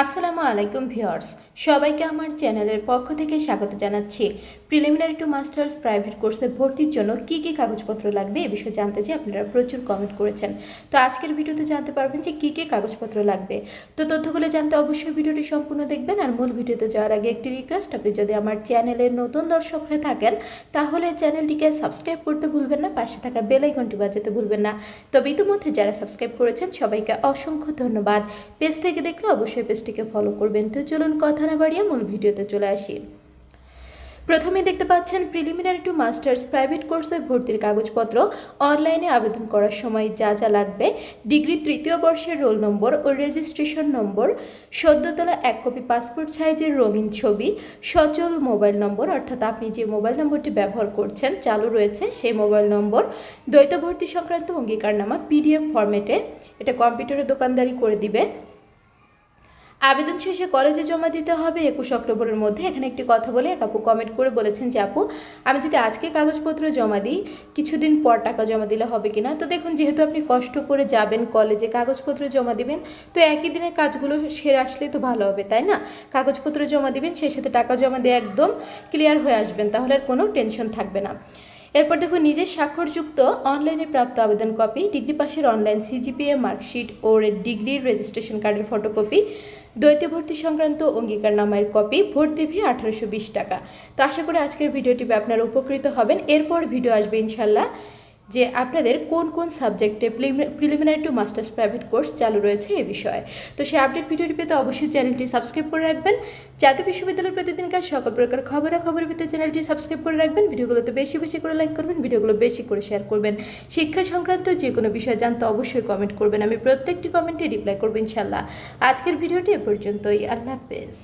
আসসালামু আলাইকুম ভিউয়ার্স, সবাইকে আমার চ্যানেলের পক্ষ থেকে স্বাগত জানাচ্ছি। প্রিলিমিনারি টু মাস্টার্স প্রাইভেট কোর্সে ভর্তির জন্য কি কি কাগজপত্র লাগবে এ বিষয়ে জানতে চাই, আপনারা প্রচুর কমেন্ট করেছেন। তো আজকের ভিডিওতে জানতে পারবেন যে কি কি কাগজপত্র লাগবে। তো তথ্যগুলো জানতে অবশ্যই ভিডিওটি সম্পূর্ণ দেখবেন আর মূল ভিডিওতে যাওয়ার আগে একটি রিকোয়েস্ট আপনি যদি আমার চ্যানেলের নতুন দর্শক হয়ে থাকেন, তাহলে চ্যানেলটিকে সাবস্ক্রাইব করতে ভুলবেন না, পাশে থাকা বেল আইকনটি বাজাতে ভুলবেন না। তবে ইতিমধ্যে যারা সাবস্ক্রাইব করেছেন, সবাইকে অসংখ্য ধন্যবাদ। পেজ থেকে দেখলে অবশ্যই পেজটিকে ফলো করবেন। তো চলুন কথা না বাড়িয়ে মূল ভিডিওতে চলে আসি। প্রথমে দেখতে পাচ্ছেন প্রিলিমিনারি টু মাস্টার্স প্রাইভেট কোর্সে ভর্তির কাগজপত্র অনলাইনে আবেদন করার সময় যা যা লাগবে ডিগ্রি তৃতীয় বর্ষের রোল নম্বর ও রেজিস্ট্রেশন নম্বর সদ্য তোলা এক কপি পাসপোর্ট সাইজের রঙিন ছবি, সচল মোবাইল নম্বর অর্থাৎ আপনি যে মোবাইল নম্বরটি ব্যবহার করছেন, চালু রয়েছে, সেই মোবাইল নম্বর দ্বৈত ভর্তি সংক্রান্ত অঙ্গীকারনামা পিডিএফ ফরম্যাটে এটা কম্পিউটারে দোকানদারি করে দিবে। আবেদন শেষে কলেজে জমা দিতে হবে। একুশ অক্টোবরের মধ্যে এখানে একটি কথা বলে এক আপু কমেন্ট করে বলেছেন যে, আপু, আমি যদি আজকে কাগজপত্র জমা দিই, কিছুদিন পর টাকা জমা দিলে হবে কিনা? তো দেখুন, যেহেতু আপনি কষ্ট করে যাবেন কলেজে, কাগজপত্র জমা দিবেন, তো একই দিনে কাজগুলো সেরে আসলেই তো ভালো হবে, তাই না? কাগজপত্র জমা দিবেন, সেই সাথে টাকা জমা দিয়ে একদম ক্লিয়ার হয়ে আসবেন, তাহলে আর কোনো টেনশন থাকবে না। এরপর দেখুন, নিজের স্বাক্ষরযুক্ত অনলাইনে প্রাপ্ত আবেদন কপি ডিগ্রি পাশের অনলাইন সিজিপিএ মার্কশিট ও ডিগ্রির রেজিস্ট্রেশন কার্ডের ফটোকপি দ্বৈত ভর্তি সংক্রান্ত অঙ্গীকারনামার কপি ভর্তি ফি আঠারোশো বিশ টাকা। তো আশা করি আজকের ভিডিওটি আপনারা উপকৃত হবেন। এরপর ভিডিও আসবে ইনশাল্লাহ। যে আপনাদের কোন কোন সাবজেক্টে preliminary to masters private course চালু রয়েছে এ বিষয়ে। তো সেই আপডেট ভিডিওটি পেতে অবশ্যই চ্যানেলটি সাবস্ক্রাইব করে রাখবেন। জাতীয় বিশ্ববিদ্যালয়ের প্রতিদিনকার সকল প্রকার খবরাখবর পেতে চ্যানেলটি সাবস্ক্রাইব করে রাখবেন। ভিডিওগুলোতে বেশি বেশি করে লাইক করবেন, ভিডিওগুলো বেশি করে শেয়ার করবেন। শিক্ষা সংক্রান্ত যে কোনো বিষয় জানতে অবশ্যই কমেন্ট করবেন। আমি প্রত্যেকটি কমেন্টে রিপ্লাই করব ইনশাল্লাহ আজকের ভিডিওটি এ পর্যন্তই। আল্লাহ হাফেজ।